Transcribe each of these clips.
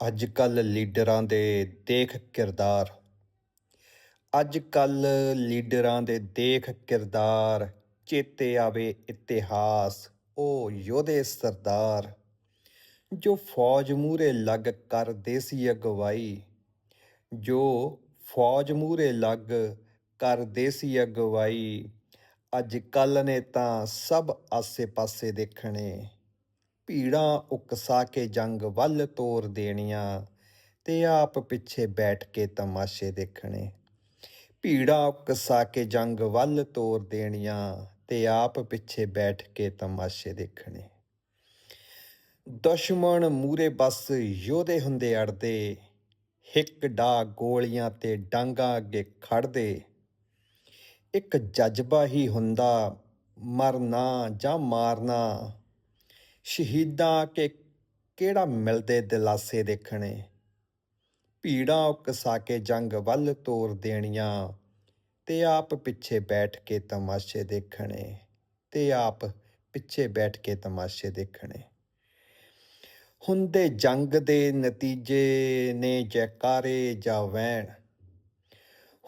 ਅੱਜ ਕੱਲ ਲੀਡਰਾਂ ਦੇ ਦੇਖ ਕਿਰਦਾਰ। ਅੱਜ ਕੱਲ ਲੀਡਰਾਂ ਦੇ ਦੇਖ ਕਿਰਦਾਰ, ਚੇਤੇ ਆਵੇ ਇਤਿਹਾਸ ਉਹ ਯੋਧੇ ਸਰਦਾਰ, ਜੋ ਫੌਜ ਮੂਰੇ ਲੱਗ ਕਰਦੇ ਸੀ ਅਗਵਾਈ, ਜੋ ਫੌਜ ਮੂਰੇ ਲੱਗ ਕਰਦੇ ਸੀ ਅਗਵਾਈ। ਅੱਜ ਕੱਲ ਨੇ ਤਾਂ ਸਭ ਆਸੇ-ਪਾਸੇ ਦੇਖਣੇ। ਭੀੜਾਂ ਉਕਸਾ ਕੇ ਜੰਗ ਵੱਲ ਤੋਰ ਦੇਣੀਆਂ ਤੇ ਆਪ ਪਿੱਛੇ ਬੈਠ ਕੇ ਤਮਾਸ਼ੇ ਦੇਖਣੇ। ਭੀੜਾਂ ਉਕਸਾ ਕੇ ਜੰਗ ਵੱਲ ਤੋਰ ਦੇਣੀਆਂ ਤੇ ਆਪ ਪਿੱਛੇ ਬੈਠ ਕੇ ਤਮਾਸ਼ੇ ਦੇਖਣੇ। ਦੁਸ਼ਮਣ ਮੂਰੇ ਬਸ ਯੋਧੇ ਹੁੰਦੇ ਅੜਦੇ ਹਿੱਕ ਡਾ ਗੋਲੀਆਂ ਤੇ ਡਾਂਗਾ ਅੱਗੇ ਖੜਦੇ। ਇੱਕ ਜਜ਼ਬਾ ਹੀ ਹੁੰਦਾ, ਮਰਨਾ ਜਾਂ ਮਾਰਨਾ ਸ਼ਹੀਦਾਂ ਕੇ ਕਿਹੜਾ ਮਿਲਦੇ ਦਿਲਾਸੇ ਦੇਖਣੇ? ਭੀੜਾਂ ਉਕਸਾ ਕੇ ਜੰਗ ਵੱਲ ਤੋਰ ਦੇਣੀਆਂ, ਤੇ ਆਪ ਪਿੱਛੇ ਬੈਠ ਕੇ ਤਮਾਸ਼ੇ ਦੇਖਣੇ, ਤੇ ਆਪ ਪਿੱਛੇ ਬੈਠ ਕੇ ਤਮਾਸ਼ੇ ਦੇਖਣੇ। ਹੁੰਦੇ ਜੰਗ ਦੇ ਨਤੀਜੇ ਨੇ ਜੈਕਾਰੇ ਜਾਂ ਵੈਣ।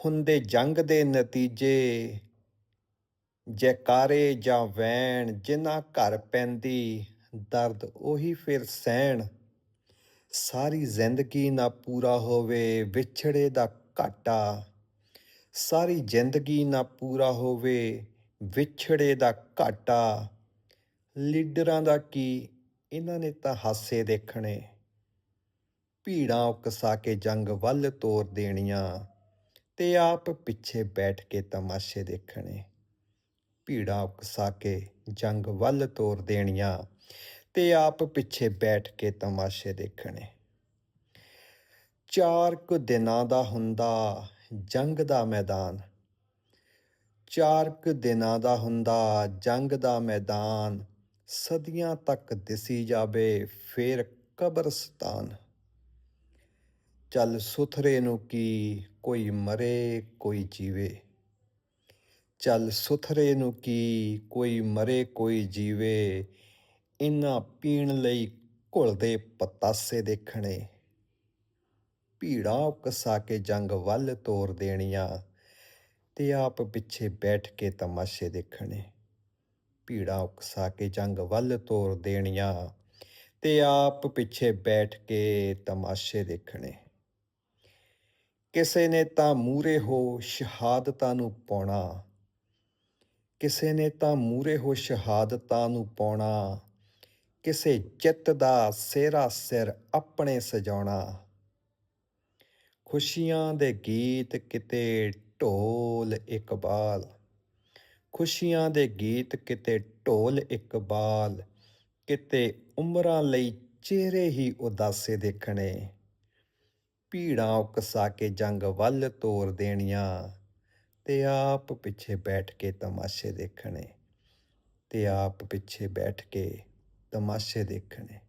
ਹੁੰਦੇ ਜੰਗ ਦੇ ਨਤੀਜੇ, ਜੈਕਾਰੇ ਜਾਂ ਵੈਣ ਜਿਨ੍ਹਾਂ ਘਰ ਪੈਂਦੀ ਦਰਦ, ਉਹੀ ਫਿਰ ਸਹਿਣ। ਸਾਰੀ ਜ਼ਿੰਦਗੀ ਨਾ ਪੂਰਾ ਹੋਵੇ, ਵਿਛੜੇ ਦਾ ਘਾਟਾ। ਸਾਰੀ ਜ਼ਿੰਦਗੀ ਨਾ ਪੂਰਾ ਹੋਵੇ, ਵਿਛੜੇ ਦਾ ਘਾਟਾ। ਲੀਡਰਾਂ ਦਾ ਕੀ? ਇਹਨਾਂ ਨੇ ਤਾਂ ਹਾਸੇ ਦੇਖਣੇ। ਭੀੜਾਂ ਉਕਸਾ ਕੇ ਜੰਗ ਵੱਲ ਤੋਰ ਦੇਣੀਆਂ ਤੇ ਆਪ ਪਿੱਛੇ ਬੈਠ ਕੇ ਤਮਾਸ਼ੇ ਦੇਖਣੇ। ਭੀੜਾਂ ਉਕਸਾ ਕੇ ਜੰਗ ਵੱਲ ਤੋਰ ਦੇਣੀਆਂ। ਤੇ ਆਪ ਪਿੱਛੇ ਬੈਠ ਕੇ ਤਮਾਸ਼ੇ ਦੇਖਣੇ। ਚਾਰ ਕੁ ਦਿਨਾਂ ਦਾ ਹੁੰਦਾ ਜੰਗ ਦਾ ਮੈਦਾਨ। ਚਾਰ ਕੁ ਦਿਨਾਂ ਦਾ ਹੁੰਦਾ ਜੰਗ ਦਾ ਮੈਦਾਨ। ਸਦੀਆਂ ਤੱਕ ਦਿਸੀ ਜਾਵੇ ਫੇਰ ਕਬਰਸਤਾਨ। ਚੱਲ ਸੁਥਰੇ ਨੂੰ ਕੀ ਕੋਈ ਮਰੇ ਕੋਈ ਜੀਵੇ। ਚੱਲ ਸੁਥਰੇ ਨੂੰ ਕੀ ਕੋਈ ਮਰੇ ਕੋਈ ਜੀਵੇ। ਇਹਨਾਂ ਪੀਣ ਲਈ ਘੁਲਦੇ ਪਤਾਸੇ ਦੇਖਣੇ। ਭੀੜਾਂ ਉਕਸਾ ਕੇ ਜੰਗ ਵੱਲ ਤੋਰ ਦੇਣੀਆਂ ਤੇ ਆਪ ਪਿੱਛੇ ਬੈਠ ਕੇ ਤਮਾਸ਼ੇ ਦੇਖਣੇ। ਭੀੜਾਂ ਉਕਸਾ ਕੇ ਜੰਗ ਵੱਲ ਤੋਰ ਦੇਣੀਆਂ ਤੇ ਆਪ ਪਿੱਛੇ ਬੈਠ ਕੇ ਤਮਾਸ਼ੇ ਦੇਖਣੇ। ਕਿਸੇ ਨੇ ਤਾਂ ਮੂਰੇ ਹੋ ਸ਼ਹਾਦਤਾਂ ਨੂੰ ਪਾਉਣਾ, ਕਿਸੇ ਨੇ ਤਾਂ ਮੂਰੇ ਹੋ ਸ਼ਹਾਦਤਾਂ ਨੂੰ ਪਾਉਣਾ ਕਿਸੇ ਚਿੱਤ ਦਾ ਸਿਹਰਾ ਸਿਰ ਆਪਣੇ ਸਜਾਉਣਾ। ਖੁਸ਼ੀਆਂ ਦੇ ਗੀਤ ਕਿਤੇ ਢੋਲ ਇਕਬਾਲ। ਖੁਸ਼ੀਆਂ ਦੇ ਗੀਤ ਕਿਤੇ ਢੋਲ ਇਕਬਾਲ। ਕਿਤੇ ਉਮਰਾਂ ਲਈ ਚਿਹਰੇ ਹੀ ਉਦਾਸੇ ਦੇਖਣੇ। ਭੀੜਾਂ ਉਕਸਾ ਕੇ ਜੰਗ ਵੱਲ ਤੋਰ ਦੇਣੀਆਂ। ਤੇ ਆਪ ਪਿੱਛੇ ਬੈਠ ਕੇ ਤਮਾਸ਼ੇ ਦੇਖਣੇ। ਤੇ ਆਪ ਪਿੱਛੇ ਬੈਠ ਕੇ ਤਮਾਸ਼ੇ ਦੇਖਣੇ।